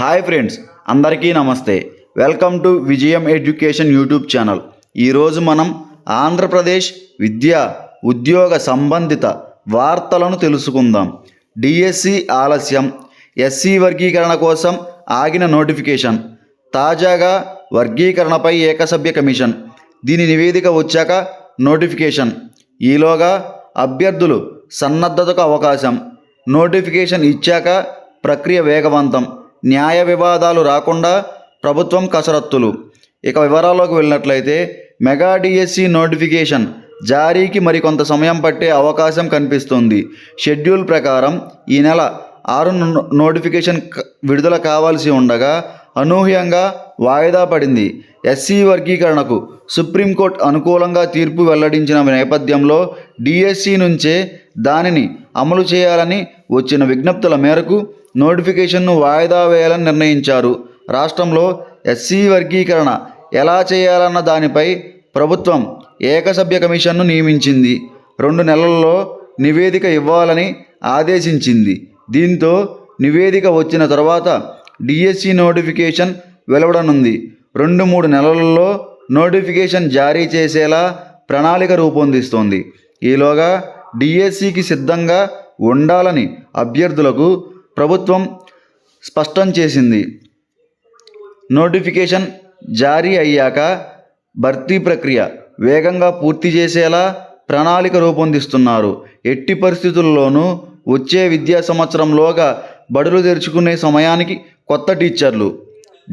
Hi friends అందరికీ నమస్తే. Welcome to Vijayam education YouTube channel. ఈరోజు మనం ఆంధ్రప్రదేశ్ విద్య ఉద్యోగ సంబంధిత వార్తలను తెలుసుకుందాం. డిఎస్సి ఆలస్యం ఎస్సీ వర్గీకరణ కోసం ఆగిన నోటిఫికేషన్ తాజాగా వర్గీకరణపై ఏకసభ్య కమిషన్ దీని నివేదిక వచ్చాక నోటిఫికేషన్ ఈలోగా అభ్యర్థులు సన్నద్ధతకు అవకాశం నోటిఫికేషన్ ఇచ్చాక ప్రక్రియ వేగవంతం న్యాయ వివాదాలు రాకుండా ప్రభుత్వం కసరత్తులు. ఇక వివరాల్లోకి వెళ్ళినట్లయితే మెగా డిఎస్సి నోటిఫికేషన్ జారీకి మరికొంత సమయం పట్టే అవకాశం కనిపిస్తుంది. షెడ్యూల్ ప్రకారం ఈ నెల ఆరు నోటిఫికేషన్ విడుదల కావాల్సి ఉండగా అనూహ్యంగా వాయిదా పడింది. ఎస్సీ వర్గీకరణకు సుప్రీంకోర్టు అనుకూలంగా తీర్పు వెల్లడించిన నేపథ్యంలో డిఎస్సి నుంచే దానిని అమలు చేయాలని వచ్చిన విజ్ఞప్తుల మేరకు నోటిఫికేషన్ను వాయిదా వేయాలని నిర్ణయించారు. రాష్ట్రంలో ఎస్సీ వర్గీకరణ ఎలా చేయాలన్న దానిపై ప్రభుత్వం ఏకసభ్య కమిషన్ను నియమించింది. రెండు నెలల్లో నివేదిక ఇవ్వాలని ఆదేశించింది. దీంతో నివేదిక వచ్చిన తర్వాత డిఎస్సి నోటిఫికేషన్ వెలువడనుంది. రెండు మూడు నెలలలో నోటిఫికేషన్ జారీ చేసేలా ప్రణాళిక రూపొందిస్తోంది. ఈలోగా డిఎస్సికి సిద్ధంగా ఉండాలని అభ్యర్థులకు ప్రభుత్వం స్పష్టం చేసింది. నోటిఫికేషన్ జారీ అయ్యాక భర్తీ ప్రక్రియ వేగంగా పూర్తి చేసేలా ప్రణాళిక రూపొందిస్తున్నారు. ఎట్టి పరిస్థితుల్లోనూ వచ్చే విద్యా సంవత్సరంలోగా బడులు తెరుచుకునే సమయానికి కొత్త టీచర్లు.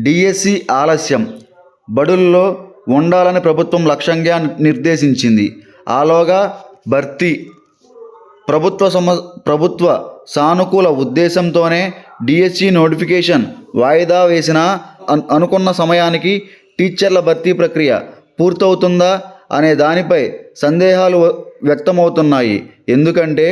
డిఎస్సి ఆలస్యం. బడుల్లో ఉండాలని ప్రభుత్వం లక్ష్యంగా నిర్దేశించింది. ఆలోగా భర్తీ. ప్రభుత్వ సమ ప్రభుత్వ సానుకూల ఉద్దేశంతోనే డిఎస్సి నోటిఫికేషన్ వాయిదా వేసిన అనుకున్న సమయానికి టీచర్ల భర్తీ ప్రక్రియ పూర్తవుతుందా అనే దానిపై సందేహాలు వ్యక్తమవుతున్నాయి. ఎందుకంటే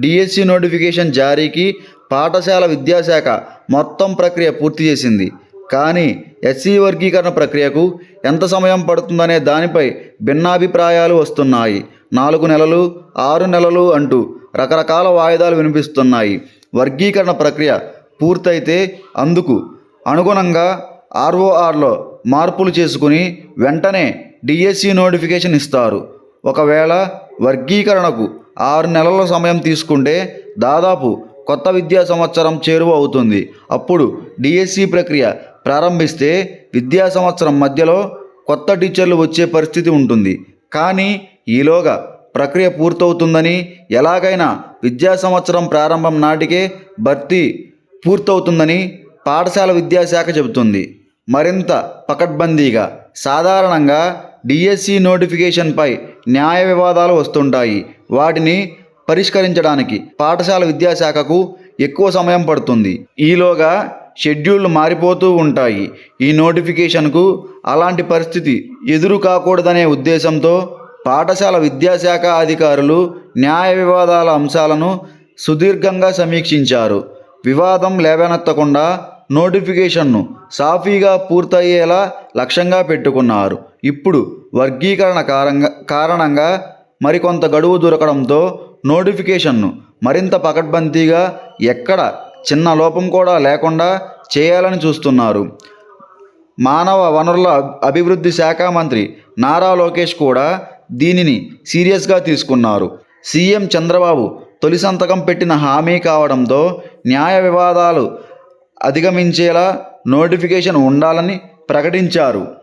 డిఎస్సి నోటిఫికేషన్ జారీకి పాఠశాల విద్యాశాఖ మొత్తం ప్రక్రియ పూర్తి చేసింది. కానీ ఎస్సీ వర్గీకరణ ప్రక్రియకు ఎంత సమయం పడుతుందనే దానిపై భిన్నాభిప్రాయాలు వస్తున్నాయి. నాలుగు నెలలు ఆరు నెలలు అంటూ రకరకాల వాయిదాలు వినిపిస్తున్నాయి. వర్గీకరణ ప్రక్రియ పూర్తయితే అందుకు అనుగుణంగా ఆర్ఓఆర్లో మార్పులు చేసుకుని వెంటనే డిఎస్సి నోటిఫికేషన్ ఇస్తారు. ఒకవేళ వర్గీకరణకు ఆరు నెలల సమయం తీసుకుంటే దాదాపు కొత్త విద్యా సంవత్సరం చేరువ అవుతుంది. అప్పుడు డిఎస్సి ప్రక్రియ ప్రారంభిస్తే విద్యా సంవత్సరం మధ్యలో కొత్త టీచర్లు వచ్చే పరిస్థితి ఉంటుంది. కానీ ఈలోగా ప్రక్రియ పూర్తవుతుందని ఎలాగైనా విద్యా సంవత్సరం ప్రారంభం నాటికే భర్తీ పూర్తవుతుందని పాఠశాల విద్యాశాఖ చెబుతుంది. మరింత పకడ్బందీగా సాధారణంగా డిఎస్సి నోటిఫికేషన్పై న్యాయ వివాదాలు వస్తుంటాయి. వాటిని పరిష్కరించడానికి పాఠశాల విద్యాశాఖకు ఎక్కువ సమయం పడుతుంది. ఈలోగా షెడ్యూళ్ళు మారిపోతూ ఉంటాయి. ఈ నోటిఫికేషన్కు అలాంటి పరిస్థితి ఎదురు కాకూడదనే ఉద్దేశంతో పాఠశాల విద్యాశాఖ అధికారులు న్యాయ వివాదాల అంశాలను సుదీర్ఘంగా సమీక్షించారు. వివాదం లేవనెత్తకుండా నోటిఫికేషన్ను సాఫీగా పూర్తయ్యేలా లక్ష్యంగా పెట్టుకున్నారు. ఇప్పుడు వర్గీకరణ కారంగా కారణంగా మరికొంత గడువు దొరకడంతో నోటిఫికేషన్ను మరింత పకడ్బందీగా ఎక్కడ చిన్న లోపం కూడా లేకుండా చేయాలని చూస్తున్నారు. మానవ వనరుల అభివృద్ధి శాఖ మంత్రి నారా లోకేష్ కూడా దీనిని సీరియస్గా తీసుకున్నారు. సీఎం చంద్రబాబు తొలి సంతకం పెట్టిన హామీ కావడంతో న్యాయ వివాదాలు అధిగమించేలా నోటిఫికేషన్ ఉండాలని ప్రకటించారు.